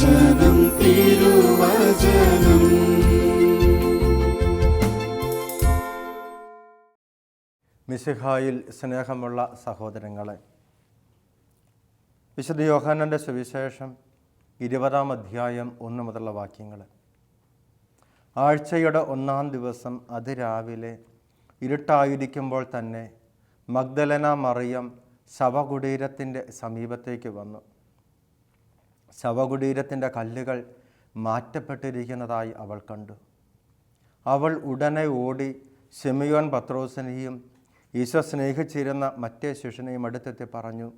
തിരുവചനം തിരുവചനം. മിസിഹായിൽ സ്നേഹമുള്ള സഹോദരങ്ങളെ വിശുദ്ധ യോഹാനന്റെ സുവിശേഷം ഇരുപതാം അധ്യായം ഒന്ന് മുതലുള്ള വാക്യങ്ങൾ ആഴ്ചയുടെ ഒന്നാം ദിവസം അതിരാവിലെ ഇരുട്ടായിരിക്കുമ്പോൾ തന്നെ മഗ്ദലന മറിയം ശവകുടീരത്തിന്റെ സമീപത്തേക്ക് വന്നു. ശവകുടീരത്തിന്റെ കല്ലുകൾ മാറ്റപ്പെട്ടിരിക്കുന്നതായി അവൾ കണ്ടു. അവൾ ഉടനെ ഓടി ഷെമിയോൻ പത്രോസിനെയും ഈശോ സ്നേഹിച്ചിരുന്ന മറ്റേ ശിഷ്യനെയും അടുത്തെത്തി പറഞ്ഞു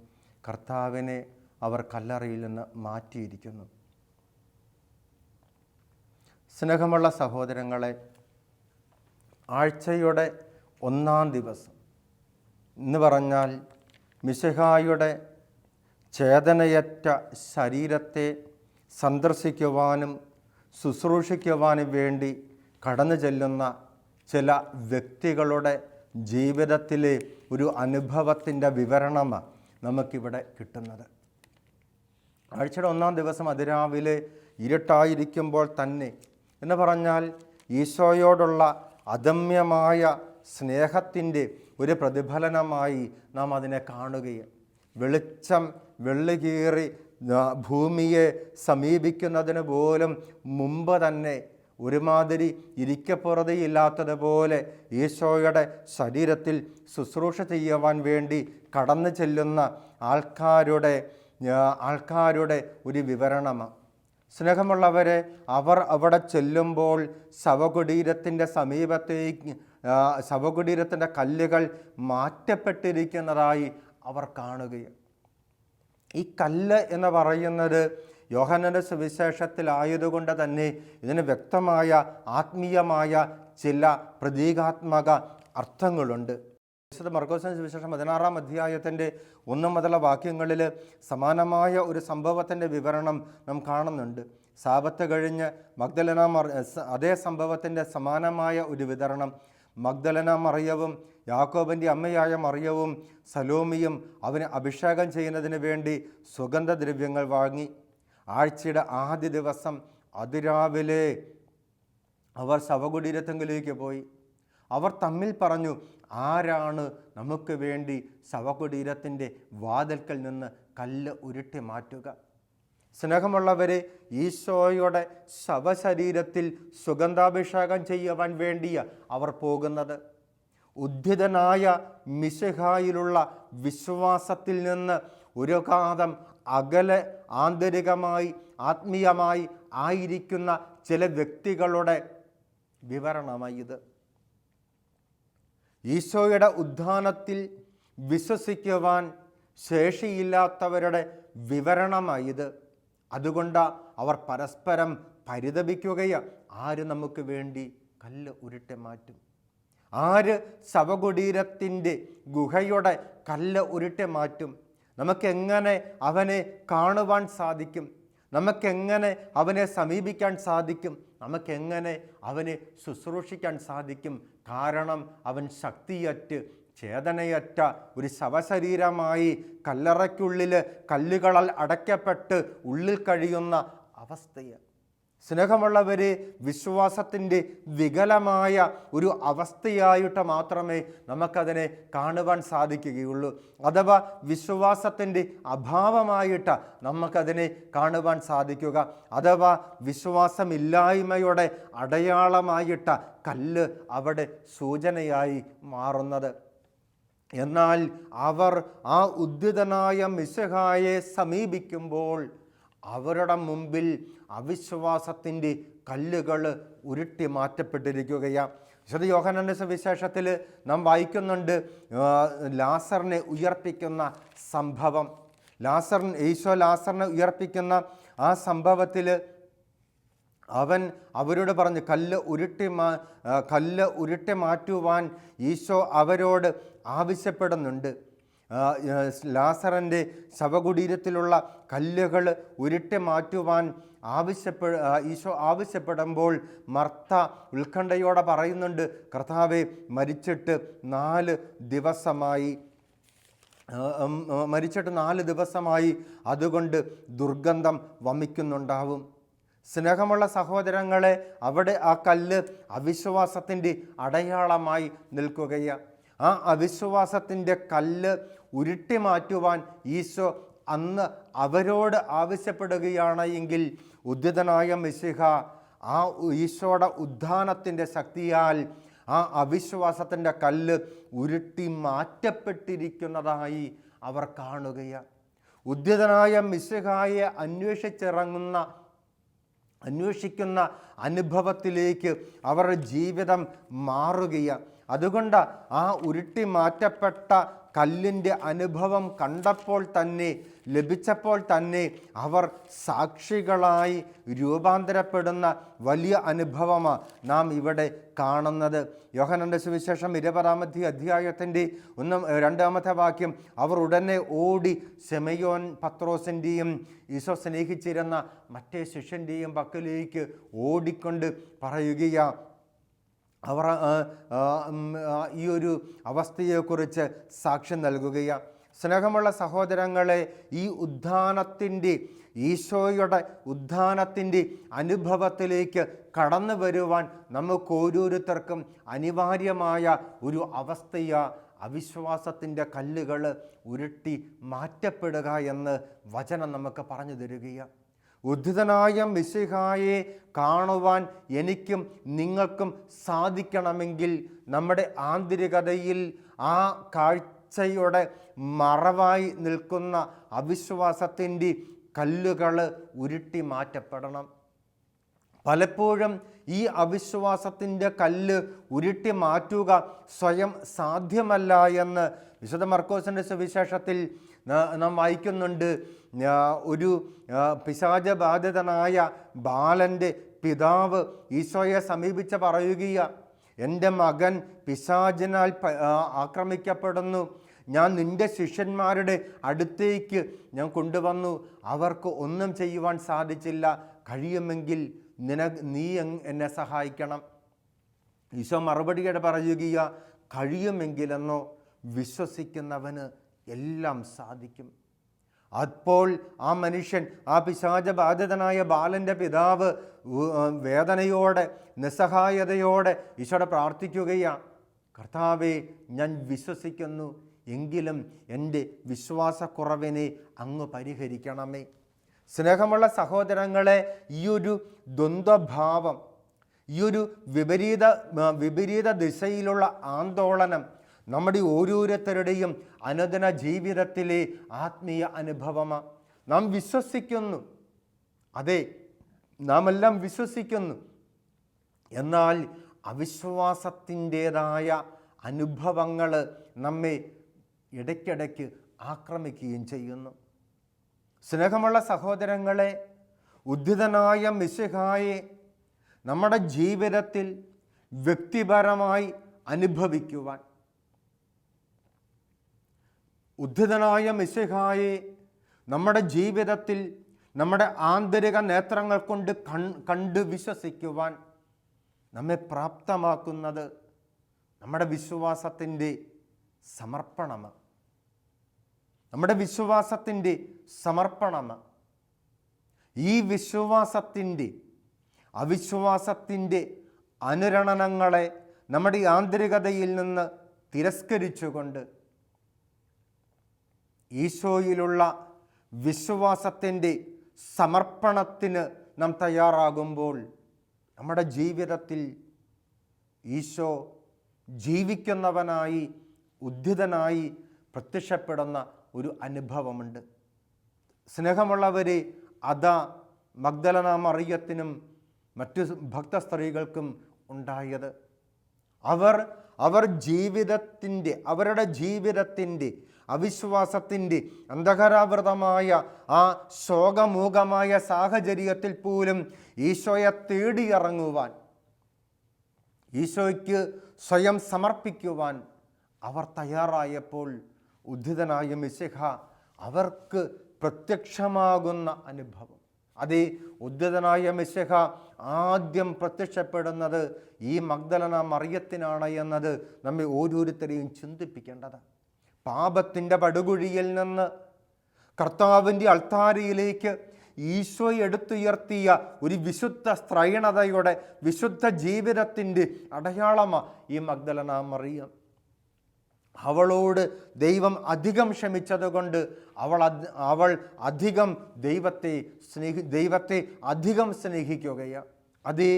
കർത്താവിനെ അവർ കല്ലറയിൽ നിന്ന് മാറ്റിയിരിക്കുന്നു. സ്നേഹമുള്ള സഹോദരങ്ങളെ ആഴ്ചയുടെ ഒന്നാം ദിവസം എന്ന് പറഞ്ഞാൽ മിശിഹായുടെ ചേതനയറ്റ ശരീരത്തെ സന്ദർശിക്കുവാനും ശുശ്രൂഷിക്കുവാനും വേണ്ടി കടന്നു ചെല്ലുന്ന ചില വ്യക്തികളുടെ ജീവിതത്തിലെ ഒരു അനുഭവത്തിന്റെ വിവരണമാണ് നമുക്കിവിടെ കിട്ടുന്നത്. ആഴ്ചയുടെ ഒന്നാം ദിവസം അതിരാവിലെ ഇരുട്ടായിരിക്കുമ്പോൾ തന്നെ എന്ന് പറഞ്ഞാൽ ഈശോയോടുള്ള അദമ്യമായ സ്നേഹത്തിന്റെ ഒരു പ്രതിഫലനമായി നാം അതിനെ കാണുകയും വെളിച്ചം വെള്ളുകീറി ഭൂമിയെ സമീപിക്കുന്നതിന് പോലും മുമ്പ് തന്നെ ഒരുമാതിരി ഇരിക്കപ്പുറതയില്ലാത്തതുപോലെ ഈശോയുടെ ശരീരത്തിൽ ശുശ്രൂഷ ചെയ്യുവാൻ വേണ്ടി കടന്നു ചെല്ലുന്ന ആൾക്കാരുടെ ആൾക്കാരുടെ ഒരു വിവരണമാണ് സ്നേഹമുള്ളവരെ അവർ അവിടെ ചെല്ലുമ്പോൾ ശവകുടീരത്തിന്റെ സമീപത്തേക്ക് ശവകുടീരത്തിന്റെ കല്ലുകൾ മാറ്റപ്പെട്ടിരിക്കുന്നതായി അവർ കാണുകയും. ഈ കല്ല് എന്ന് പറയുന്നത് യോഹനന്റെ സുവിശേഷത്തിലായതുകൊണ്ട് തന്നെ ഇതിന് വ്യക്തമായ ആത്മീയമായ ചില പ്രതീകാത്മക അർത്ഥങ്ങളുണ്ട്. വിശുദ്ധ മർഗോസിന് സുവിശേഷം പതിനാറാം അധ്യായത്തിന്റെ ഒന്നും മുതലുള്ള വാക്യങ്ങളിൽ സമാനമായ ഒരു സംഭവത്തിന്റെ വിവരണം നാം കാണുന്നുണ്ട്. സാപത്ത് കഴിഞ്ഞ് മഗ്ദലന അതേ സംഭവത്തിന്റെ സമാനമായ ഒരു വിതരണം മഗ്ദലന മറിയവും യാക്കോബിന്റെ അമ്മയായ മറിയവും സലോമിയും അവന് അഭിഷേകം ചെയ്യുന്നതിന് വേണ്ടി സുഗന്ധദ്രവ്യങ്ങൾ വാങ്ങി. ആഴ്ചയുടെ ആദ്യ ദിവസം അതിരാവിലെ അവർ ശവകുടീരത്തെങ്കിലേക്ക് പോയി. അവർ തമ്മിൽ പറഞ്ഞു ആരാണ് നമുക്ക് വേണ്ടി ശവകുടീരത്തിന്റെ വാതിൽക്കൽ നിന്ന് കല്ല് ഉരുട്ടി മാറ്റുക? സ്നേഹമുള്ളവരെ ഈശോയുടെ ശവശരീരത്തിൽ സുഗന്ധാഭിഷേകം ചെയ്യുവാൻ വേണ്ടിയ അവർ പോകുന്നത്. ഉദ്ധിതനായ മിശിഹായിലുള്ള വിശ്വാസത്തിൽ നിന്ന് ഒരു കാതം അകലെ ആന്തരികമായി ആത്മീയമായി ആയിരിക്കുന്ന ചില വ്യക്തികളുടെ വിവരണമായി ഇത്. ഈശോയുടെ ഉദ്ധാനത്തിൽ വിശ്വസിക്കുവാൻ ശേഷിയില്ലാത്തവരുടെ വിവരണമായി ഇത്. അതുകൊണ്ട് അവർ പരസ്പരം പരിതപിക്കുകയാണ് ആര് നമുക്ക് വേണ്ടി കല്ല് ഉരുട്ടി മാറ്റും? ആര് ശവകുടീരത്തിന്റെ ഗുഹയുടെ കല്ല് ഉരുട്ടി മാറ്റും? നമുക്കെങ്ങനെ അവനെ കാണുവാൻ സാധിക്കും? നമുക്കെങ്ങനെ അവനെ സമീപിക്കാൻ സാധിക്കും? നമുക്കെങ്ങനെ അവനെ ശുശ്രൂഷിക്കാൻ സാധിക്കും? കാരണം അവൻ ശക്തിയറ്റ് ചേതനയറ്റ ഒരു ശവശരീരമായി കല്ലറയ്ക്കുള്ളിൽ കല്ലുകളാൽ അടയ്ക്കപ്പെട്ട് ഉള്ളിൽ കഴിയുന്ന അവസ്ഥയെ. സ്നേഹമുള്ളവരെ വിശ്വാസത്തിന്റെ വികലമായ ഒരു അവസ്ഥയായിട്ട് മാത്രമേ നമുക്കതിനെ കാണുവാൻ സാധിക്കുകയുള്ളൂ. അഥവാ വിശ്വാസത്തിന്റെ അഭാവമായിട്ട് നമുക്കതിനെ കാണുവാൻ സാധിക്കുക. അഥവാ വിശ്വാസമില്ലായ്മയുടെ അടയാളമായിട്ട് കല്ല് അവിടെ സൂചനയായി മാറുന്നത്. എന്നാൽ അവർ ആ ഉദ്ധിതനായ മിശഹായെ സമീപിക്കുമ്പോൾ അവരുടെ മുമ്പിൽ അവിശ്വാസത്തിന്റെ കല്ലുകൾ ഉരുട്ടി മാറ്റപ്പെട്ടിരിക്കുകയാണ് വിശുദ്ധ യോഹനന്റെ സുവിശേഷത്തിൽ നാം വായിക്കുന്നുണ്ട് ലാസറിനെ ഉയർപ്പിക്കുന്ന സംഭവം. ലാസറിൻ ഈശോ ലാസറിനെ ഉയർപ്പിക്കുന്ന ആ സംഭവത്തിൽ അവൻ അവരോട് പറഞ്ഞു കല്ല് ഉരുട്ടി മാ കല്ല് ഉരുട്ടി മാറ്റുവാൻ ഈശോ അവരോട് ആവശ്യപ്പെടുന്നുണ്ട്. ലാസറിന്റെ ശവകുടീരത്തിലുള്ള കല്ലുകൾ ഉരുട്ടി മാറ്റുവാൻ ആവശ്യപ്പെ ഈശോ ആവശ്യപ്പെടുമ്പോൾ മർത്ത ഉത്കണ്ഠയോടെ പറയുന്നുണ്ട് കർത്താവെ മരിച്ചിട്ട് നാല് ദിവസമായി മരിച്ചിട്ട് നാല് ദിവസമായി അതുകൊണ്ട് ദുർഗന്ധം വമിക്കുന്നുണ്ടാവും. സ്നേഹമുള്ള സഹോദരങ്ങളെ അവിടെ ആ കല്ല് അവിശ്വാസത്തിന്റെ അടയാളമായി നിൽക്കുകയാണ് ആ അവിശ്വാസത്തിന്റെ കല്ല് ഉരുട്ടി മാറ്റുവാൻ ഈശോ അന്ന് അവരോട് ആവശ്യപ്പെടുകയാണ് എങ്കിൽ ഉദ്യതനായ മിശിഹ ആ ഈശോയുടെ ഉദ്ധാനത്തിന്റെ ശക്തിയാൽ ആ അവിശ്വാസത്തിന്റെ കല്ല് ഉരുട്ടി മാറ്റപ്പെട്ടിരിക്കുന്നതായി അവർ കാണുകയാണ് ഉദ്യതനായ മിശിഹായെ അന്വേഷിച്ചിറങ്ങുന്ന അന്വേഷിക്കുന്ന അനുഭവത്തിലേക്ക് അവരുടെ ജീവിതം മാറുകയാണ്. അതുകൊണ്ട് ആ ഉരുട്ടി മാറ്റപ്പെട്ട കല്ലിന്റെ അനുഭവം കണ്ടപ്പോൾ തന്നെ ലഭിച്ചപ്പോൾ തന്നെ അവർ സാക്ഷികളായി രൂപാന്തരപ്പെടുന്ന വലിയ അനുഭവമാണ് നാം ഇവിടെ കാണുന്നത്. യോഹനന്റെ സുവിശേഷം ഇരുപതാമത്തെ അധ്യായത്തിന്റെ ഒന്നും രണ്ടാമത്തെ വാക്യം അവർ ഉടനെ ഓടി സെമയോൻ പത്രോസിന്റെയും ഈശോ സ്നേഹിച്ചിരുന്ന മറ്റേ ശിഷ്യന്റെയും പക്കലേക്ക് ഓടിക്കൊണ്ട് പറയുകയാണ് അവർ ഈ ഒരു അവസ്ഥയെക്കുറിച്ച് സാക്ഷ്യം നൽകുകയാണ് സ്നേഹമുള്ള സഹോദരങ്ങളെ ഈ ഉദ്ധാനത്തിന്റെ ഈശോയുടെ ഉദ്ധാനത്തിന്റെ അനുഭവത്തിലേക്ക് കടന്നു വരുവാൻ നമുക്ക് ഓരോരുത്തർക്കും അനിവാര്യമായ ഒരു അവസ്ഥയാ. അവിശ്വാസത്തിന്റെ കല്ലുകൾ ഉരുട്ടി മാറ്റപ്പെടുക എന്ന് വചനം നമുക്ക് പറഞ്ഞു തരികയാണ് ഉദ്ധിതനായ മിശിഹായെ കാണുവാൻ എനിക്കും നിങ്ങൾക്കും സാധിക്കണമെങ്കിൽ നമ്മുടെ ആന്തരികതയിൽ ആ കാഴ്ചയുടെ മറവായി നിൽക്കുന്ന അവിശ്വാസത്തിന്റെ കല്ലുകൾ ഉരുട്ടി മാറ്റപ്പെടണം. പലപ്പോഴും ഈ അവിശ്വാസത്തിന്റെ കല്ല് ഉരുട്ടി മാറ്റുക സ്വയം സാധ്യമല്ല എന്ന് വിശുദ്ധ മർക്കോസിന്റെ സുവിശേഷത്തിൽ നാം വായിക്കുന്നുണ്ട് ഒരു പിശാച പിശാചബാധിതനായ ബാലന്റെ പിതാവ് ഈശോയെ സമീപിച്ച് പറയുകയാണ് എന്റെ മകൻ പിശാചിനാൽ ആക്രമിക്കപ്പെടുന്നു. ഞാൻ നിന്റെ ശിഷ്യന്മാരുടെ അടുത്തേക്ക് ഞാൻ കൊണ്ടുവന്നു. അവർക്ക് ഒന്നും ചെയ്യുവാൻ സാധിച്ചില്ല. കഴിയുമെങ്കിൽ നിന നീ എന്നെ സഹായിക്കണം. ഈശോ മറുപടിയുടെ പറയുക കഴിയുമെങ്കിലെന്നോ വിശ്വസിക്കുന്നവന് എല്ലാം സാധിക്കും. അപ്പോൾ ആ മനുഷ്യൻ ആ പിശാചബാധിതനായ ബാലന്റെ പിതാവ് വേദനയോടെ നിസ്സഹായതയോടെ ഈശോടെ പ്രാർത്ഥിക്കുകയാണ് കർത്താവെ ഞാൻ വിശ്വസിക്കുന്നു എങ്കിലും എന്റെ വിശ്വാസക്കുറവിനെ അങ്ങ് പരിഹരിക്കണമേ. സ്നേഹമുള്ള സഹോദരങ്ങളെ ഈ ഒരു ദ്വന്ദ്വഭാവം ഈ ഒരു വിപരീത വിപരീത ദിശയിലുള്ള ആന്തോളനം നമ്മുടെ ഓരോരുത്തരുടെയും അനുദിന ജീവിതത്തിലെ ആത്മീയ അനുഭവമാണ് നാം വിശ്വസിക്കുന്നു. അതെ നാം എല്ലാം വിശ്വസിക്കുന്നു. എന്നാൽ അവിശ്വാസത്തിന്റേതായ അനുഭവങ്ങൾ നമ്മെ ഇടയ്ക്കിടയ്ക്ക് ആക്രമിക്കുകയും ചെയ്യുന്നു. സ്നേഹമുള്ള സഹോദരങ്ങളെ ഉദ്ധിതനായ മിശിഹായെ നമ്മുടെ ജീവിതത്തിൽ വ്യക്തിപരമായി അനുഭവിക്കുവാൻ ഉദ്ധിതനായ മിശിഹായെ നമ്മുടെ ജീവിതത്തിൽ നമ്മുടെ ആന്തരിക നേത്രങ്ങൾ കൊണ്ട് കൺ കണ്ട് വിശ്വസിക്കുവാൻ നമ്മെ പ്രാപ്തമാക്കുന്നത് നമ്മുടെ വിശ്വാസത്തിന്റെ സമർപ്പണമാണ് നമ്മുടെ വിശ്വാസത്തിന്റെ സമർപ്പണമാണ് ഈ വിശ്വാസത്തിന്റെ അവിശ്വാസത്തിന്റെ അനുരണനങ്ങളെ നമ്മുടെ ആന്തരികതയിൽ നിന്ന് തിരസ്കരിച്ചുകൊണ്ട് ഈശോയിലുള്ള വിശ്വാസത്തിന്റെ സമർപ്പണത്തിന് നാം തയ്യാറാകുമ്പോൾ നമ്മുടെ ജീവിതത്തിൽ ഈശോ ജീവിക്കുന്നവനായി ഉദ്ധിതനായി പ്രത്യക്ഷപ്പെടുന്ന ഒരു അനുഭവമുണ്ട്. സ്നേഹമുള്ളവരെ അതാ മഗ്ദലന മറിയത്തിനും മറ്റു ഭക്ത സ്ത്രീകൾക്കും ഉണ്ടായത്. അവർ അവർ ജീവിതത്തിന്റെ അവരുടെ ജീവിതത്തിന്റെ അവിശ്വാസത്തിന്റെ അന്ധകാരാവൃതമായ ആ ശോകമൂകമായ സാഹചര്യത്തിൽ പോലും ഈശോയെ തേടിയിറങ്ങുവാൻ ഈശോയ്ക്ക് സ്വയം സമർപ്പിക്കുവാൻ അവർ തയ്യാറായപ്പോൾ ഉദ്ധിതനായ മിശിഹ അവർക്ക് പ്രത്യക്ഷമാകുന്ന അനുഭവം. അതേ ഉദ്ധിതനായ മിശിഹ ആദ്യം പ്രത്യക്ഷപ്പെടുന്നത് ഈ മഗ്ദലന മറിയത്തിനാണ് എന്നത് നമ്മെ ഓരോരുത്തരെയും ചിന്തിപ്പിക്കേണ്ടത് പാപത്തിന്റെ പടുകുഴിയിൽ നിന്ന് കർത്താവിന്റെ അൾത്താരയിലേക്ക് ഈശോ എടുത്തുയർത്തിയ ഒരു വിശുദ്ധ സ്ത്രൈണതയുടെ വിശുദ്ധ ജീവിതത്തിന്റെ അടയാളമാണ് ഈ മഗ്ദലന മറിയം. അവളോട് ദൈവം അധികം ക്ഷമിച്ചതുകൊണ്ട് അവൾ അവൾ അധികം ദൈവത്തെ സ്നേഹി ദൈവത്തെ അധികം സ്നേഹിക്കുകയാണ് അതേ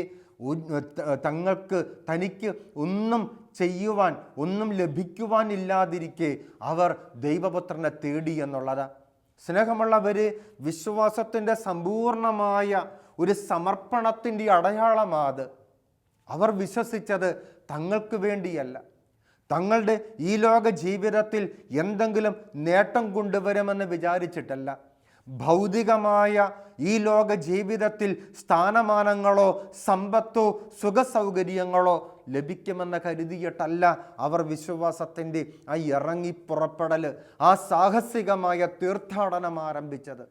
തങ്ങൾക്ക് തനിക്ക് ഒന്നും ചെയ്യുവാൻ ഒന്നും ലഭിക്കുവാനില്ലാതിരിക്കെ അവർ ദൈവപുത്രനെ തേടി എന്നുള്ളത്. സ്നേഹമുള്ളവർ വിശ്വാസത്തിന്റെ സമ്പൂർണമായ ഒരു സമർപ്പണത്തിന്റെ അടയാളമാത്. അവർ വിശ്വസിച്ചത് തങ്ങൾക്ക് വേണ്ടിയല്ല. തങ്ങളുടെ ഈ ലോക ജീവിതത്തിൽ എന്തെങ്കിലും നേട്ടം കൊണ്ടുവരുമെന്ന് വിചാരിച്ചിട്ടല്ല. ഭൗതികമായ ഈ ലോക ജീവിതത്തിൽ സ്ഥാനമാനങ്ങളോ സമ്പത്തോ സുഖസൗകര്യങ്ങളോ ലഭിക്കുമെന്ന് കരുതിയിട്ടല്ല അവർ വിശ്വാസത്തിന്റെ ആ ഇറങ്ങിപ്പുറപ്പെടൽ ആ സാഹസികമായ തീർത്ഥാടനം ആരംഭിച്ചത്.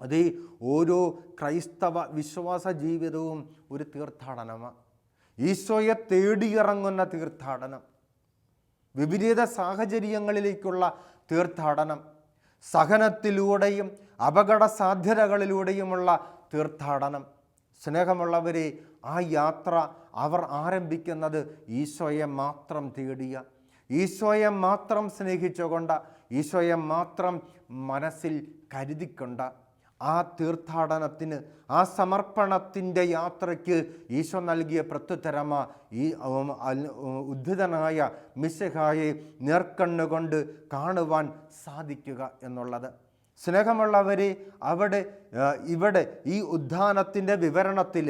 അത് ഓരോ ക്രൈസ്തവ വിശ്വാസ ജീവിതവും ഒരു തീർത്ഥാടനമാണ് ഈശോയെ തേടിയിറങ്ങുന്ന തീർത്ഥാടനം. വിപരീത സാഹചര്യങ്ങളിലേക്കുള്ള തീർത്ഥാടനം. സഹനത്തിലൂടെയും അപകട സാധ്യതകളിലൂടെയുമുള്ള തീർത്ഥാടനം. സ്നേഹമുള്ളവരെ ആ യാത്ര അവർ ആരംഭിക്കുന്നത് ഈശോയെ മാത്രം തേടിയ ഈശോയെ മാത്രം സ്നേഹിച്ചുകൊണ്ട ഈശോയെ മാത്രം മനസ്സിൽ കരുതിക്കൊണ്ട ആ തീർത്ഥാടനത്തിന് ആ സമർപ്പണത്തിന്റെ യാത്രയ്ക്ക് ഈശോ നൽകിയ പ്രത്യുത്തരമ ഈ ഉദ്ധിതനായ മിശഹായെ നേർക്കണ്ണുകൊണ്ട് കാണുവാൻ സാധിക്കുക എന്നുള്ളത്. സ്നേഹമുള്ളവരെ അവിടെ ഇവിടെ ഈ ഉദ്ധാനത്തിന്റെ വിവരണത്തിൽ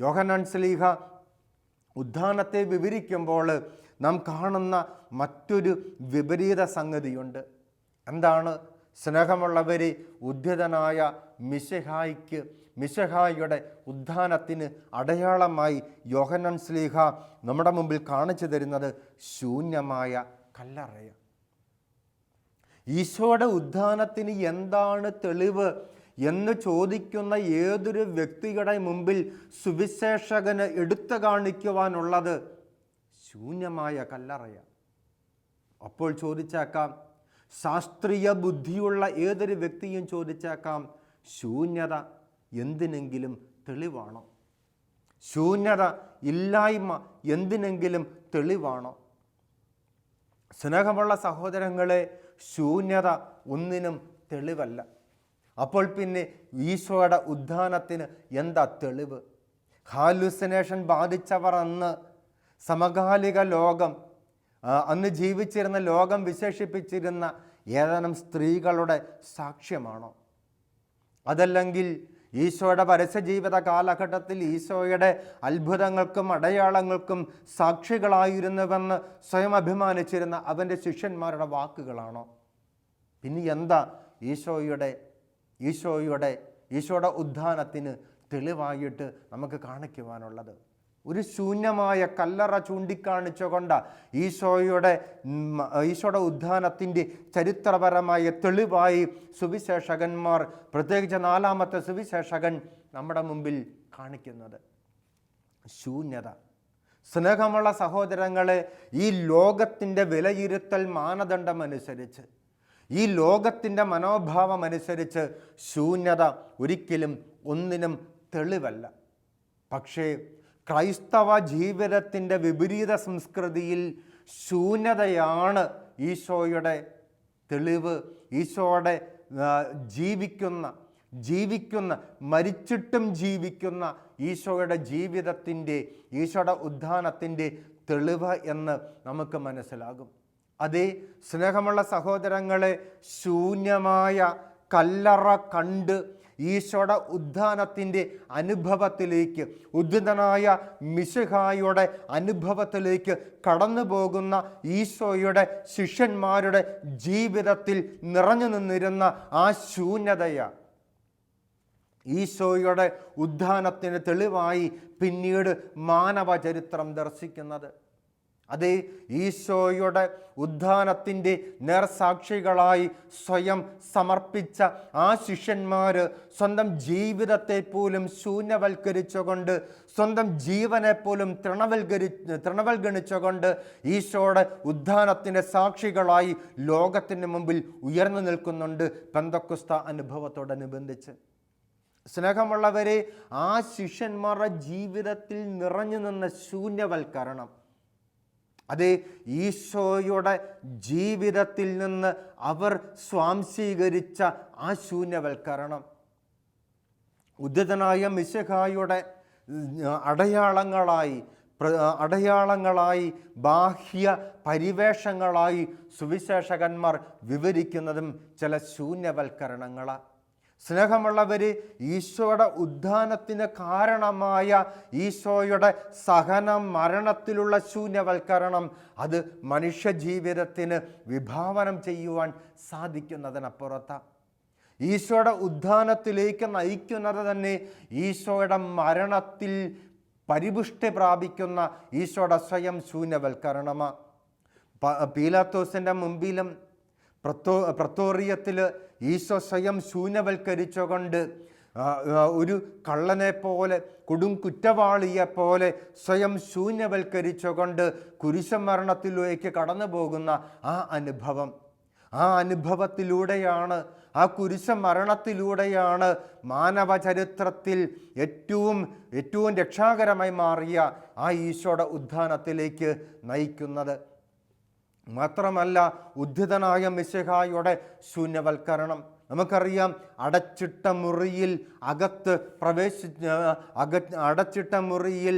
യോഹനാൻ സ്ലീഹ ഉദ്ധാനത്തെ വിവരിക്കുമ്പോൾ നാം കാണുന്ന മറ്റൊരു വിപരീത സംഗതിയുണ്ട്. എന്താണ്? സ്നേഹമുള്ളവരെ ഉദ്ധിതനായ മിശഹായിക്ക് മിശഹായിയുടെ ഉദ്ധാനത്തിന് അടയാളമായി യോഹനൻ സ്ലീഹ നമ്മുടെ മുമ്പിൽ കാണിച്ചു തരുന്നത് ശൂന്യമായ കല്ലറയ ഈശോയുടെ ഉദ്ധാനത്തിന് എന്താണ് തെളിവ് എന്ന് ചോദിക്കുന്ന ഏതൊരു വ്യക്തിയുടെ മുമ്പിൽ സുവിശേഷകന് എടുത്തു കാണിക്കുവാനുള്ളത് ശൂന്യമായ കല്ലറയ അപ്പോൾ ചോദിച്ചേക്കാം ശാസ്ത്രീയ ബുദ്ധിയുള്ള ഏതൊരു വ്യക്തിയും ചോദിച്ചേക്കാം ശൂന്യത എന്തിനെങ്കിലും തെളിവാണോ? ശൂന്യത ഇല്ലായ്മ എന്തിനെങ്കിലും തെളിവാണോ? സ്നേഹമുള്ള സഹോദരങ്ങളെ ശൂന്യത ഒന്നിനും തെളിവല്ല. അപ്പോൾ പിന്നെ ഈശോയുടെ ഉദ്ധാനത്തിന് എന്താ തെളിവ്? ഹാലുസിനേഷൻ ബാധിച്ചവർ അന്ന് സമകാലിക ലോകം അന്ന് ജീവിച്ചിരുന്ന ലോകം വിശേഷിപ്പിച്ചിരുന്ന ഏതാനും സ്ത്രീകളുടെ സാക്ഷ്യമാണോ? അതല്ലെങ്കിൽ ഈശോയുടെ പരസ്യജീവിത കാലഘട്ടത്തിൽ ഈശോയുടെ അത്ഭുതങ്ങൾക്കും അടയാളങ്ങൾക്കും സാക്ഷികളായിരുന്നുവെന്ന് സ്വയം അഭിമാനിച്ചിരുന്ന അവന്റെ ശിഷ്യന്മാരുടെ വാക്കുകളാണോ? പിന്നെ എന്താ ഈശോയുടെ ഈശോയുടെ ഈശോയുടെ ഉദ്ധാനത്തിന് തെളിവായിട്ട് നമുക്ക് കാണിക്കുവാനുള്ളത്? ഒരു ശൂന്യമായ കല്ലറ ചൂണ്ടിക്കാണിച്ചുകൊണ്ട് ഈശോയുടെ ഈശോയുടെ ഉദ്ധാനത്തിന്റെ ചരിത്രപരമായ തെളിവായി സുവിശേഷകന്മാർ പ്രത്യേകിച്ച് നാലാമത്തെ സുവിശേഷകൻ നമ്മുടെ മുമ്പിൽ കാണിക്കുന്നത്. ശൂന്യത. സ്നേഹമുള്ള സഹോദരങ്ങളെ ഈ ലോകത്തിന്റെ വിലയിരുത്തൽ മാനദണ്ഡമനുസരിച്ച് ഈ ലോകത്തിന്റെ മനോഭാവം അനുസരിച്ച് ശൂന്യത ഒരിക്കലും ഒന്നിനും തെളിവല്ല. പക്ഷേ ക്രൈസ്തവ ജീവിതത്തിന്റെ വിപരീത സംസ്കൃതിയിൽ ശൂന്യതയാണ് ഈശോയുടെ തെളിവ് ഈശോയുടെ ജീവിക്കുന്ന ജീവിക്കുന്ന മരിച്ചിട്ടും ജീവിക്കുന്ന ഈശോയുടെ ജീവിതത്തിന്റെ ഈശോയുടെ ഉദ്ധാനത്തിന്റെ തെളിവ് എന്ന് നമുക്ക് മനസ്സിലാകും. അതേ സ്നേഹമുള്ള സഹോദരങ്ങളെ ശൂന്യമായ കല്ലറ കണ്ട് ഈശോയുടെ ഉദ്ധാനത്തിന്റെ അനുഭവത്തിലേക്ക് ഉദ്ധിതനായ മിശുഹായുടെ അനുഭവത്തിലേക്ക് കടന്നു പോകുന്ന ഈശോയുടെ ശിഷ്യന്മാരുടെ ജീവിതത്തിൽ നിറഞ്ഞു നിന്നിരുന്ന ആ ശൂന്യതയാണ് ഈശോയുടെ ഉദ്ധാനത്തിന് തെളിവായി പിന്നീട് മാനവചരിത്രം ദർശിക്കുന്നത്. അതേ ഈശോയുടെ ഉദ്ധാനത്തിന്റെ നേർസാക്ഷികളായി സ്വയം സമർപ്പിച്ച ആ ശിഷ്യന്മാർ സ്വന്തം ജീവിതത്തെ പോലും ശൂന്യവൽക്കരിച്ചുകൊണ്ട് സ്വന്തം ജീവനെ പോലും തൃണവൽക്കരി തൃണവൽഗണിച്ചുകൊണ്ട് ഈശോയുടെ ഉദ്ധാനത്തിന്റെ സാക്ഷികളായി ലോകത്തിന് മുമ്പിൽ ഉയർന്നു നിൽക്കുന്നുണ്ട് പെന്തക്കുസ്ത അനുഭവത്തോടനുബന്ധിച്ച്. സ്നേഹമുള്ളവരെ ആ ശിഷ്യന്മാരുടെ ജീവിതത്തിൽ നിറഞ്ഞു നിന്ന ശൂന്യവൽക്കരണം അത് ഈശോയുടെ ജീവിതത്തിൽ നിന്ന് അവർ സ്വാംശീകരിച്ച ആ ശൂന്യവൽക്കരണം ഉദ്ധതനായ മിശഹായുടെ അടയാളങ്ങളായി അടയാളങ്ങളായി ബാഹ്യ പരിവേഷങ്ങളായി സുവിശേഷകന്മാർ വിവരിക്കുന്നതും ചില ശൂന്യവൽക്കരണങ്ങളാണ് സ്നേഹമുള്ളവർ ഈശോയുടെ ഉദ്ധാനത്തിന് കാരണമായ ഈശോയുടെ സഹന മരണത്തിലുള്ള ശൂന്യവൽക്കരണം അത് മനുഷ്യ ജീവിതത്തിന് വിഭാവനം ചെയ്യുവാൻ സാധിക്കുന്നതിനപ്പുറത്താണ് ഈശോയുടെ ഉദ്ധാനത്തിലേക്ക് നയിക്കുന്നത് തന്നെ ഈശോയുടെ മരണത്തിൽ പരിപുഷ്ടി പ്രാപിക്കുന്ന ഈശോയുടെ സ്വയം ശൂന്യവൽക്കരണമാണ് പീലാത്തോസിന്റെ മുമ്പിലും പ്രത്തോ പ്രത്തോറിയത്തിൽ ഈശോ സ്വയം ശൂന്യവൽക്കരിച്ചുകൊണ്ട് ഒരു കള്ളനെ പോലെ കൊടും കുറ്റവാളിയെ പോലെ സ്വയം ശൂന്യവൽക്കരിച്ചുകൊണ്ട് കുരിശമരണത്തിലേക്ക് കടന്നു പോകുന്ന ആ അനുഭവം. ആ അനുഭവത്തിലൂടെയാണ് ആ കുരിശ മരണത്തിലൂടെയാണ് മാനവ ചരിത്രത്തിൽ ഏറ്റവും ഏറ്റവും രക്ഷാകരമായി മാറിയ ആ ഈശോയുടെ ഉദ്ധാനത്തിലേക്ക് നയിക്കുന്നത്. മാത്രമല്ല ഉദ്ധിതനായ മിശിഹായുടെ ശൂന്യവൽക്കരണം. നമുക്കറിയാം അടച്ചിട്ട മുറിയിൽ അകത്ത് പ്രവേശി അക അടച്ചിട്ട മുറിയിൽ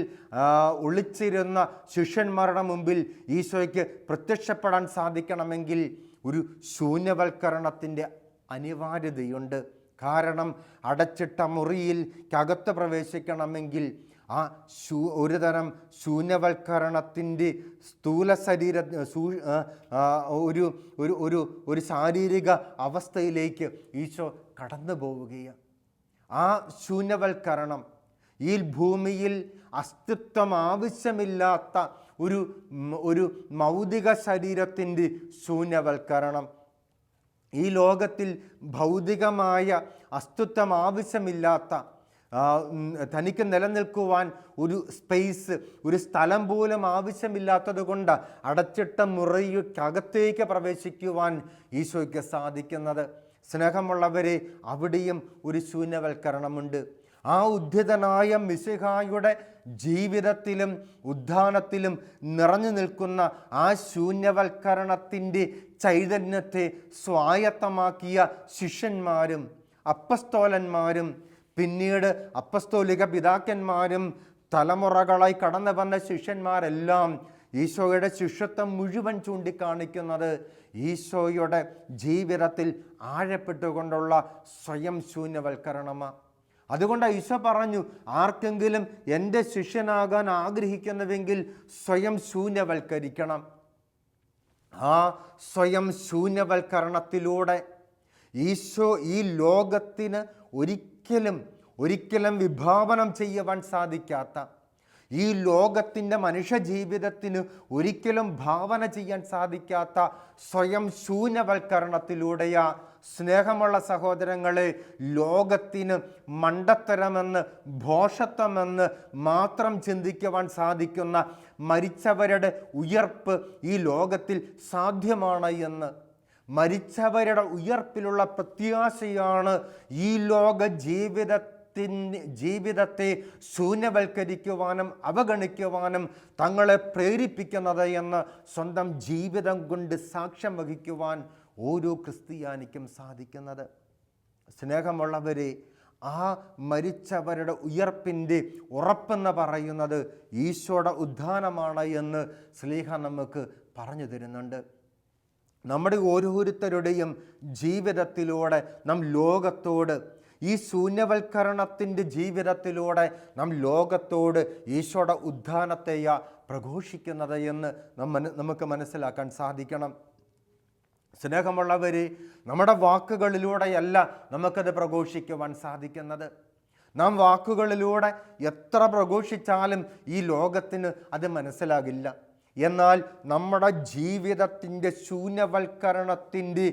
ഒളിച്ചിരുന്ന ശിഷ്യന്മാരുടെ മുമ്പിൽ ഈശോയ്ക്ക് പ്രത്യക്ഷപ്പെടാൻ സാധിക്കണമെങ്കിൽ ഒരു ശൂന്യവൽക്കരണത്തിന്റെ അനിവാര്യതയുണ്ട്. കാരണം അടച്ചിട്ട മുറിയിൽ അകത്ത് പ്രവേശിക്കണമെങ്കിൽ ആ ശൂ ഒരു തരം ശൂന്യവൽക്കരണത്തിന്റെ സ്ഥൂല ശരീര ഒരു ഒരു ഒരു ഒരു ശാരീരിക അവസ്ഥയിലേക്ക് ഈശോ കടന്നു പോവുകയാണ്. ആ ശൂന്യവൽക്കരണം ഈ ഭൂമിയിൽ അസ്തിത്വം ആവശ്യമില്ലാത്ത ഒരു ഒരു മൗതിക ശരീരത്തിന്റെ ശൂന്യവൽക്കരണം. ഈ ലോകത്തിൽ ഭൗതികമായ അസ്തിത്വം ആവശ്യമില്ലാത്ത തനിക്ക് നിലനിൽക്കുവാൻ ഒരു സ്പേസ് ഒരു സ്ഥലം പോലും ആവശ്യമില്ലാത്തത് കൊണ്ട് അടച്ചിട്ട മുറിക്കകത്തേക്ക് പ്രവേശിക്കുവാൻ ഈശോയ്ക്ക് സാധിക്കുന്നത്. സ്നേഹമുള്ളവരെ അവിടെയും ഒരു ശൂന്യവൽക്കരണമുണ്ട്. ആ ഉദ്ധിതനായ മിശിഹായുടെ ജീവിതത്തിലും ഉദ്ധാനത്തിലും നിറഞ്ഞു നിൽക്കുന്ന ആ ശൂന്യവൽക്കരണത്തിന്റെ ചൈതന്യത്തെ സ്വായത്തമാക്കിയ ശിഷ്യന്മാരും അപ്പസ്തോലന്മാരും പിന്നീട് അപ്പസ്തോലിക പിതാക്കന്മാരും തലമുറകളായി കടന്നു വന്ന ശിഷ്യന്മാരെല്ലാം ഈശോയുടെ ശിഷ്യത്വം മുഴുവൻ ചൂണ്ടിക്കാണിക്കുന്നത് ഈശോയുടെ ജീവിതത്തിൽ ആഴപ്പെട്ടുകൊണ്ടുള്ള സ്വയം ശൂന്യവൽക്കരണമാണ് അതുകൊണ്ട് ഈശോ പറഞ്ഞു ആർക്കെങ്കിലും എന്റെ ശിഷ്യനാകാൻ ആഗ്രഹിക്കുന്നുവെങ്കിൽ സ്വയം ശൂന്യവൽക്കരിക്കണം. ആ സ്വയം ശൂന്യവൽക്കരണത്തിലൂടെ ഈശോ ഈ ലോകത്തിന് ഒരിക്കലും ഒരിക്കലും ഒരിക്കലും വിഭാവനം ചെയ്യുവാൻ സാധിക്കാത്ത ഈ ലോകത്തിന്റെ മനുഷ്യ ജീവിതത്തിന് ഒരിക്കലും ഭാവന ചെയ്യാൻ സാധിക്കാത്ത സ്വയം ശൂന്യവൽക്കരണത്തിലൂടെയാ സ്നേഹമുള്ള സഹോദരങ്ങളെ ലോകത്തിന് മണ്ടത്തരമെന്ന് ഭോഷത്വമെന്ന് മാത്രം ചിന്തിക്കുവാൻ സാധിക്കുന്ന മരിച്ചവരുടെ ഉയർപ്പ് ഈ ലോകത്തിൽ സാധ്യമാണ് എന്ന്. മരിച്ചവരുടെ ഉയർപ്പിലുള്ള പ്രത്യാശയാണ് ഈ ലോക ജീവിതത്തെ ജീവിതത്തെ ശൂന്യവൽക്കരിക്കുവാനും അവഗണിക്കുവാനും തങ്ങളെ പ്രേരിപ്പിക്കുന്നത് എന്ന് സ്വന്തം ജീവിതം കൊണ്ട് സാക്ഷ്യം വഹിക്കുവാൻ ഓരോ ക്രിസ്ത്യാനിക്കും സാധിക്കുന്നത്. സ്നേഹമുള്ളവരെ ആ മരിച്ചവരുടെ ഉയർപ്പിന്റെ ഉറപ്പെന്ന് പറയുന്നത് ഈശോയുടെ ഉദ്ധാനമാണ് എന്ന് സ്ലീഹ നമുക്ക് പറഞ്ഞു തരുന്നുണ്ട്. നമ്മുടെ ഓരോരുത്തരുടെയും ജീവിതത്തിലൂടെ നാം ലോകത്തോട് ഈ ശൂന്യവൽക്കരണത്തിന്റെ ജീവിതത്തിലൂടെ നാം ലോകത്തോട് ഈശോയുടെ ഉദ്ധാനത്തെയാ പ്രഘോഷിക്കുന്നത് എന്ന് നമുക്ക് മനസ്സിലാക്കാൻ സാധിക്കണം. സ്നേഹമുള്ളവർ നമ്മുടെ വാക്കുകളിലൂടെയല്ല നമുക്കത് പ്രഘോഷിക്കുവാൻ സാധിക്കുന്നത്. നാം വാക്കുകളിലൂടെ എത്ര പ്രഘോഷിച്ചാലും ഈ ലോകത്തിന് അത് മനസ്സിലാകില്ല. എന്നാൽ നമ്മുടെ ജീവിതത്തിന്റെ ശൂന്യവൽക്കരണത്തിന്റെ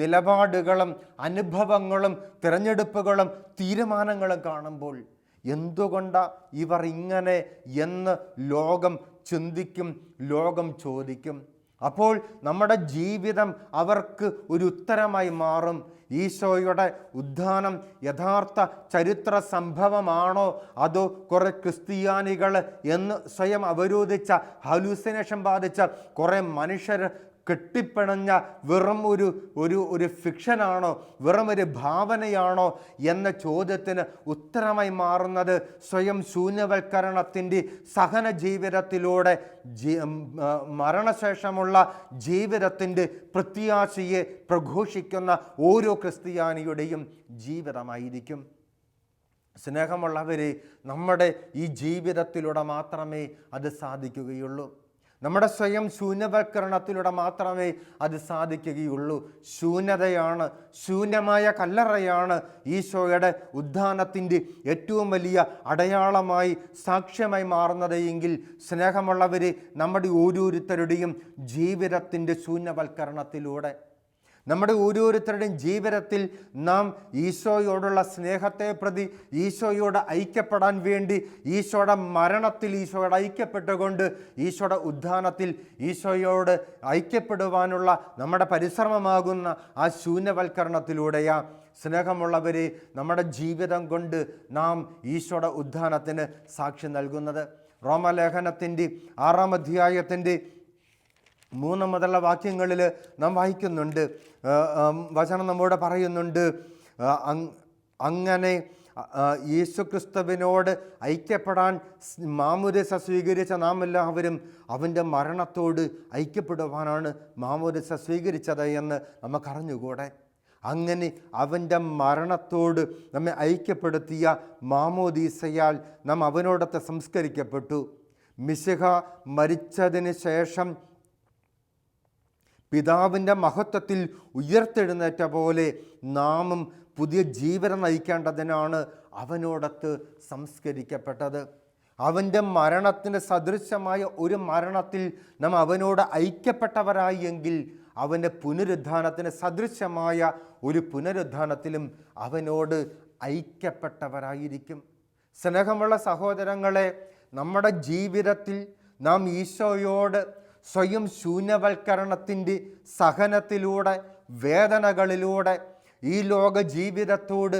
നിലപാടുകളും അനുഭവങ്ങളും തിരഞ്ഞെടുപ്പുകളും തീരുമാനങ്ങളും കാണുമ്പോൾ എന്തുകൊണ്ടാണ് ഇവർ ഇങ്ങനെ എന്ന് ലോകം ചിന്തിക്കും ലോകം ചോദിക്കും? അപ്പോൾ നമ്മുടെ ജീവിതം അവർക്ക് ഒരു ഉത്തരമായി മാറും. ഈശോയുടെ ഉദ്ധാനം യഥാർത്ഥ ചരിത്ര സംഭവമാണോ? അതോ കുറെ ക്രിസ്ത്യാനികൾ എന്ന് സ്വയം അവരോധിച്ച ഹലൂസിനേഷൻ ബാധിച്ച കുറേ മനുഷ്യർ കെട്ടിപ്പിണഞ്ഞ വെറും ഒരു ഒരു ഒരു ഫിക്ഷനാണോ വെറും ഒരു ഭാവനയാണോ എന്ന ചോദ്യത്തിന് ഉത്തരമായി മാറുന്നത് സ്വയം ശൂന്യവൽക്കരണത്തിന്റെ സഹന ജീവിതത്തിലൂടെ മരണശേഷമുള്ള ജീവിതത്തിന്റെ പ്രത്യാശയെ പ്രഘോഷിക്കുന്ന ഓരോ ക്രിസ്ത്യാനിയുടെയും ജീവിതമായിരിക്കും. സ്നേഹമുള്ളവരെ നമ്മുടെ ഈ ജീവിതത്തിലൂടെ മാത്രമേ അത് സാധിക്കുകയുള്ളൂ. നമ്മുടെ സ്വയം ശൂന്യവൽക്കരണത്തിലൂടെ മാത്രമേ അത് സാധിക്കുകയുള്ളൂ. ശൂന്യതയാണ് ശൂന്യമായ കല്ലറയാണ് ഈശോയുടെ ഉദ്ധാനത്തിന്റെ ഏറ്റവും വലിയ അടയാളമായി സാക്ഷ്യമായി മാറുന്നത് എങ്കിൽ സ്നേഹമുള്ളവരെ നമ്മുടെ ഓരോരുത്തരുടെയും ജീവിതത്തിന്റെ ശൂന്യവൽക്കരണത്തിലൂടെ നമ്മുടെ ഓരോരുത്തരുടെയും ജീവിതത്തിൽ നാം ഈശോയോടുള്ള സ്നേഹത്തെ പ്രതി ഈശോയോട് ഐക്യപ്പെടാൻ വേണ്ടി ഈശോയുടെ മരണത്തിൽ ഈശോയോട് ഐക്യപ്പെട്ടുകൊണ്ട് ഈശോയുടെ ഉദ്ധാനത്തിൽ ഈശോയോട് ഐക്യപ്പെടുവാനുള്ള നമ്മുടെ പരിശ്രമമാകുന്ന ആ ശൂന്യവൽക്കരണത്തിലൂടെയാ സ്നേഹമുള്ളവരെ നമ്മുടെ ജീവിതം കൊണ്ട് നാം ഈശോയുടെ ഉദ്ധാനത്തിന് സാക്ഷി നൽകുന്നത്. റോമലേഖനത്തിന്റെ ആറാം അധ്യായത്തിന്റെ മൂന്ന് മുതലുള്ള വാക്യങ്ങളിൽ നാം വായിക്കുന്നുണ്ട്. വചനം നമ്മോട് പറയുന്നുണ്ട്. അങ്ങനെ യേശുക്രിസ്തുവിനോട് ഐക്യപ്പെടാൻ മാമുരസ സ്വീകരിച്ച നാം എല്ലാവരും അവന്റെ മരണത്തോട് ഐക്യപ്പെടുവാനാണ് മാമുരസ സ്വീകരിച്ചത് എന്ന് നമുക്കറിഞ്ഞുകൂടെ? അങ്ങനെ അവന്റെ മരണത്തോട് നമ്മെ ഐക്യപ്പെടുത്തിയ മാമോദീസയാൽ നാം അവനോടൊത്ത് സംസ്കരിക്കപ്പെട്ടു. മിശിഹ മരിച്ചതിന് ശേഷം പിതാവിന്റെ മഹത്വത്തിൽ ഉയർത്തെഴുന്നേറ്റ പോലെ നാമും പുതിയ ജീവനം നയിക്കേണ്ടതിനാണ് അവനോടത്ത് സംസ്കരിക്കപ്പെട്ടത്. അവന്റെ മരണത്തിന് സദൃശമായ ഒരു മരണത്തിൽ നാം അവനോട് ഐക്യപ്പെട്ടവരായി എങ്കിൽ അവന്റെ പുനരുദ്ധാനത്തിന് സദൃശമായ ഒരു പുനരുദ്ധാനത്തിലും അവനോട് ഐക്യപ്പെട്ടവരായിരിക്കും. സ്നേഹമുള്ള സഹോദരങ്ങളെ നമ്മുടെ ജീവിതത്തിൽ നാം ഈശോയോട് സ്വയം ശൂന്യവൽക്കരണത്തിന്റെ സഹനത്തിലൂടെ വേദനകളിലൂടെ ഈ ലോക ജീവിതത്തോട്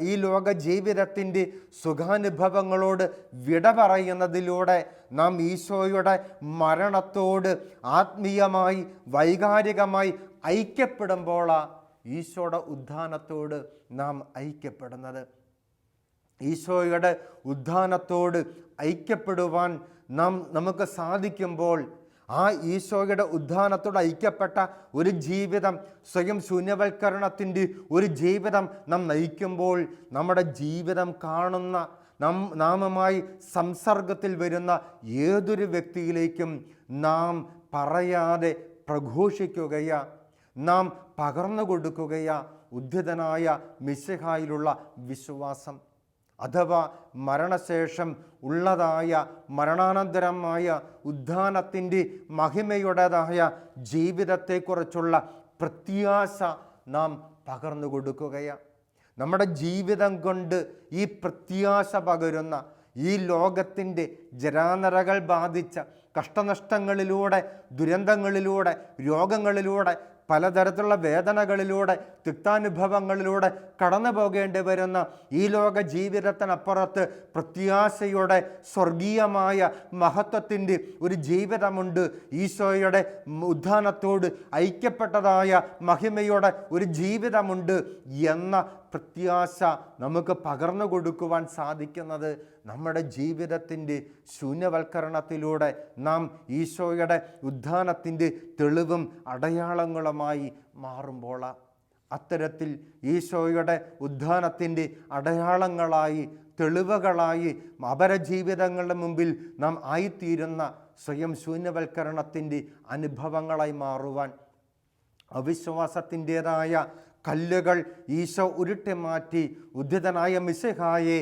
ഈ ലോക ജീവിതത്തിന്റെ സുഖാനുഭവങ്ങളോട് വിട പറയുന്നതിലൂടെ നാം ഈശോയുടെ മരണത്തോട് ആത്മീയമായി വൈകാരികമായി ഐക്യപ്പെടുമ്പോഴാണ് ഈശോയുടെ ഉദ്ധാനത്തോട് നാം ഐക്യപ്പെടുന്നത്. ഈശോയുടെ ഉദ്ധാനത്തോട് ഐക്യപ്പെടുവാൻ നാം നമുക്ക് സാധിക്കുമ്പോൾ ആ ഈശോയുടെ ഉദ്ധാനത്തോട് ഐക്യപ്പെട്ട ഒരു ജീവിതം സ്വയം ശൂന്യവൽക്കരണത്തിന്റെ ഒരു ജീവിതം നാം നയിക്കുമ്പോൾ നമ്മുടെ ജീവിതം കാണുന്ന നാം നാമമായി സംസർഗത്തിൽ വരുന്ന ഏതൊരു വ്യക്തിയിലേക്കും നാം പറയാതെ പ്രഘോഷിക്കുകയാ. നാം പകർന്നു കൊടുക്കുകയാ ഉദ്ധിതനായ മിശിഹായിലുള്ള വിശ്വാസം. അഥവാ മരണശേഷം ഉള്ളതായ മരണാനന്തരമായ ഉദ്ധാനത്തിന്റെ മഹിമയുടേതായ ജീവിതത്തെക്കുറിച്ചുള്ള പ്രത്യാശ നാം പകർന്നു കൊടുക്കുകയാണ് നമ്മുടെ ജീവിതം കൊണ്ട് ഈ പ്രത്യാശ പകരുന്ന ഈ ലോകത്തിന്റെ ജരാനരകൾ ബാധിച്ച കഷ്ടനഷ്ടങ്ങളിലൂടെ ദുരന്തങ്ങളിലൂടെ രോഗങ്ങളിലൂടെ പലതരത്തിലുള്ള വേദനകളിലൂടെ തിക്താനുഭവങ്ങളിലൂടെ കടന്നു പോകേണ്ടി വരുന്ന ഈ ലോക ജീവിതത്തിനപ്പുറത്ത് പ്രത്യാശയുടെ സ്വർഗീയമായ മഹത്വത്തിന്റെ ഒരു ജീവിതമുണ്ട്. ഈശോയുടെ ഉദ്ധാനത്തോട് ഐക്യപ്പെട്ടതായ മഹിമയുടെ ഒരു ജീവിതമുണ്ട് എന്ന പ്രത്യാശ നമുക്ക് പകർന്നു കൊടുക്കുവാൻ സാധിക്കുന്നത് നമ്മുടെ ജീവിതത്തിന്റെ ശൂന്യവൽക്കരണത്തിലൂടെ നാം ഈശോയുടെ ഉദ്ധാനത്തിന്റെ തെളിവും അടയാളങ്ങളുമായി മാറുമ്പോളാണ് അത്തരത്തിൽ ഈശോയുടെ ഉദ്ധാനത്തിന്റെ അടയാളങ്ങളായി തെളിവുകളായി അപരജീവിതങ്ങളുടെ മുമ്പിൽ നാം ആയിത്തീരുന്ന സ്വയം ശൂന്യവൽക്കരണത്തിന്റെ അനുഭവങ്ങളായി മാറുവാൻ അവിശ്വാസത്തിന്റെതായ കല്ലുകൾ ഈശോ ഉരുട്ടി മാറ്റി ഉദ്ധിതനായ മിശിഹായെ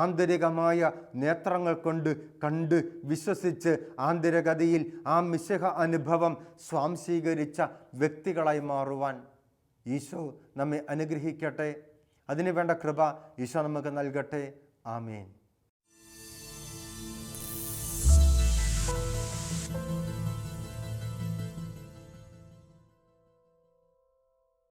ആന്തരികമായ നേത്രങ്ങൾ കൊണ്ട് കണ്ട് വിശ്വസിച്ച് ആന്തരികതയിൽ ആ മിശിഹ അനുഭവം സ്വാംശീകരിച്ച വ്യക്തികളായി മാറുവാൻ ഈശോ നമ്മെ അനുഗ്രഹിക്കട്ടെ. അതിനുവേണ്ട കൃപ ഈശോ നമുക്ക് നൽകട്ടെ. ആമേൻ.